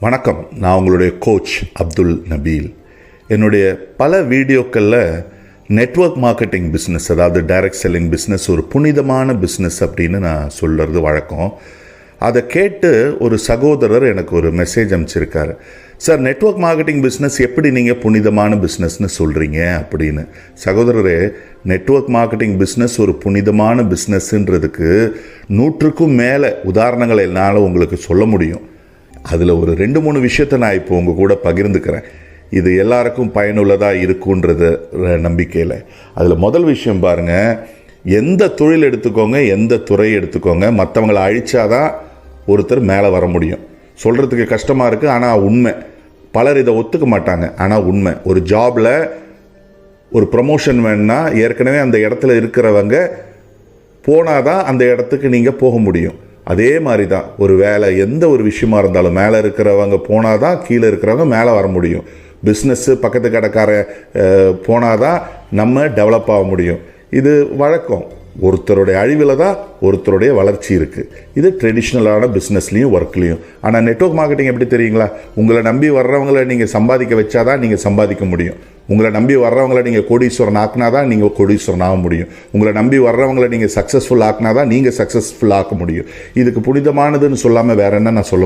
வணக்கம். நான் உங்களுடைய கோச் அப்துல் நபீல். என்னுடைய பல வீடியோக்களில் நெட்வொர்க் மார்க்கெட்டிங் பிஸ்னஸ் அதாவது டைரக்ட் செல்லிங் பிஸ்னஸ் ஒரு புனிதமான பிஸ்னஸ் அப்படின்னு நான் சொல்கிறது வழக்கம். அதை கேட்டு ஒரு சகோதரர் எனக்கு ஒரு மெசேஜ் அனுப்பிச்சிருக்காரு. சார் நெட்வொர்க் மார்க்கெட்டிங் பிஸ்னஸ் எப்படி நீங்கள் புனிதமான பிஸ்னஸ்னு சொல்கிறீங்க அப்படின்னு. சகோதரரே நெட்வொர்க் மார்க்கெட்டிங் பிஸ்னஸ் ஒரு புனிதமான பிஸ்னஸ்ன்றதுக்கு நூற்றுக்கும் மேலே உதாரணங்களை என்னால் உங்களுக்கு சொல்ல முடியும். அதில் ஒரு ரெண்டு மூணு விஷயத்தை நான் இப்போ உங்கள் கூட பகிர்ந்துக்கிறேன். இது எல்லாருக்கும் பயனுள்ளதாக இருக்குன்றது நம்பிக்கையில். அதில் முதல் விஷயம் பாருங்கள் எந்த தொழில் எடுத்துக்கோங்க எந்த துறை எடுத்துக்கோங்க மற்றவங்களை அழிச்சாதான் ஒருத்தர் மேலே வர முடியும். சொல்கிறதுக்கு கஷ்டமாக இருக்குது ஆனால் உண்மை. பலர் இதை ஒத்துக்க மாட்டாங்க ஆனால் உண்மை. ஒரு ஜாபில் ஒரு ப்ரமோஷன் வேணுன்னா ஏற்கனவே அந்த இடத்துல இருக்கிறவங்க போனாதான் அந்த இடத்துக்கு நீங்கள் போக முடியும். அதே மாதிரி தான் ஒரு வேலை எந்த ஒரு விஷயமா இருந்தாலும் மேலே இருக்கிறவங்க போனால் தான் கீழே இருக்கிறவங்க மேலே வர முடியும். பிஸ்னஸ்ஸு பக்கத்து கடைக்கார போனால் தான் நம்ம டெவலப் ஆக முடியும். இது வழக்கம். ஒருத்தருடைய அழிவில் தான் ஒருத்தருடைய வளர்ச்சி இருக்குது இது ட்ரெடிஷ்னலான பிஸ்னஸ்லேயும் ஒர்க்லேயும் ஆனால் நெட்ஒர்க் மார்க்கெட்டிங் எப்படி தெரியுங்களா? உங்களை நம்பி வர்றவங்கள நீங்கள் சம்பாதிக்க வச்சாதான் நீங்கள் சம்பாதிக்க முடியும். உங்களை நம்பி வர்றவங்கள நீங்கள் கோடீஸ்வரன் ஆக்குனா தான் நீங்கள் கோடீஸ்வரன் ஆக முடியும். உங்களை நம்பி வர்றவங்கள நீங்கள் சக்ஸஸ்ஃபுல் ஆக்குனா தான் நீங்கள் சக்ஸஸ்ஃபுல் ஆக்க முடியும். இதுக்கு புனிதமானதுன்னு சொல்லாமல் வேற என்ன நான் சொல்ல